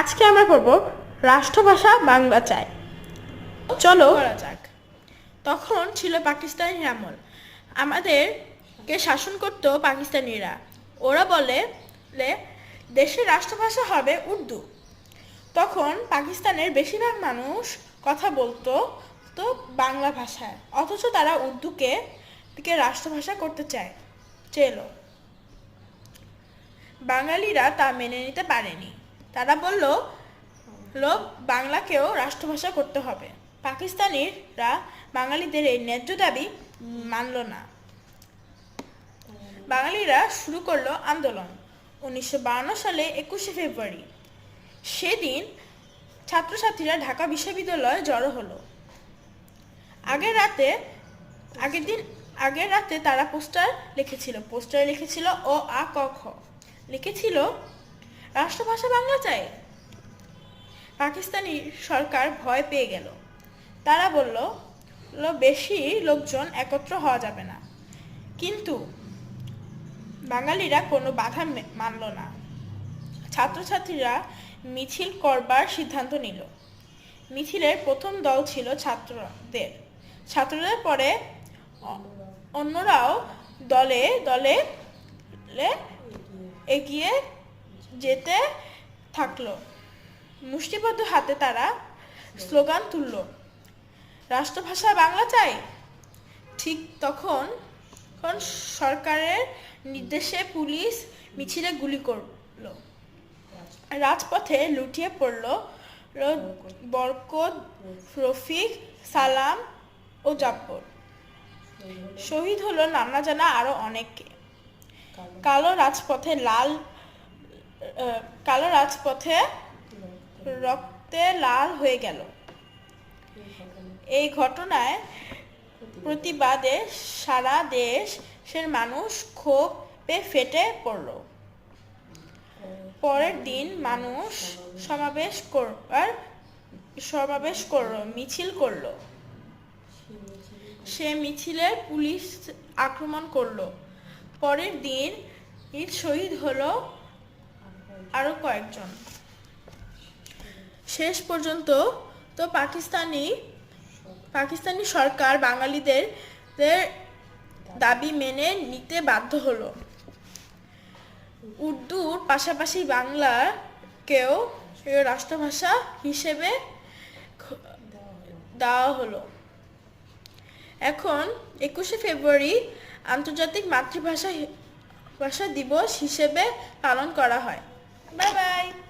আজকে আমরা পড়ব রাষ্ট্রভাষা বাংলা চাই। চলো যাক। তখন ছিল পাকিস্তানি আমল। আমাদেরকে শাসন করত পাকিস্তানিরা। ওরা বলে দেশের রাষ্ট্রভাষা হবে উর্দু। তখন পাকিস্তানের বেশিরভাগ মানুষ কথা বলতো তো বাংলা ভাষায়। অথচ তারা উর্দুকে, কে রাষ্ট্রভাষা করতে চায়, চেলো। বাঙালিরা তা মেনে নিতে পারেনি। তারা বলল, লোক বাংলাকেও রাষ্ট্রভাষা করতে হবে। পাকিস্তানিরা বাঙালিদের এই ন্যায্য দাবি মানল না। বাঙালিরা শুরু করল আন্দোলন উনিশশো সালে একুশে ফেব্রুয়ারি। সেদিন ছাত্রছাত্রীরা ঢাকা বিশ্ববিদ্যালয়ে জড়ো হলো। আগের রাতে, আগের দিন, আগের রাতে তারা পোস্টার লিখেছিল, পোস্টারে লিখেছিল ও আ ক খ। লিখেছিল রাষ্ট্রভাষা বাংলা চাই? পাকিস্তানি সরকার ভয় পেয়ে গেল। তারা বলল বেশি লোকজন একত্র হওয়া যাবে না। কিন্তু বাঙালিরা কোনো বাধা মানল না। ছাত্রছাত্রীরা মিছিল করবার সিদ্ধান্ত নিল। মিছিলের প্রথম দল ছিল ছাত্রদের। ছাত্রদের পরে অন্যরাও দলে দলে এগিয়ে যেতে থাকল। মুষ্টিবদ্ধ হাতে তারা স্লোগান তুলল রাষ্ট্রভাষা বাংলা চাই? ঠিক তখন সরকারের নির্দেশে পুলিশ মিছিলে গুলি করল। রাজপথে লুটিয়ে পড়ল বরকত, রফিক, সালাম ও জাব্বর। শহীদ হলো নানা জানা আরও অনেকে কালো রাজপথে লাল কালো রাজপথে রক্তে লাল হয়ে গেল। এই ঘটনায় প্রতিবাদে সারা দেশের মানুষ ক্ষোভে ফেটে পড়ল। পরের দিন মানুষ সমাবেশ করবার, সমাবেশ করল, মিছিল করল। সে মিছিলে পুলিশ আক্রমণ করল। পরের দিন শহীদ হলো আরও কয়েকজন। শেষ পর্যন্ত তো পাকিস্তানি পাকিস্তানি সরকার বাঙালিদের দাবি মেনে নিতে বাধ্য হলো। উর্দুর পাশাপাশি বাংলাকেও রাষ্ট্রভাষা হিসেবে দেওয়া হলো। এখন একুশে ফেব্রুয়ারি আন্তর্জাতিক মাতৃভাষা ভাষা দিবস হিসেবে পালন করা হয়। 拜拜。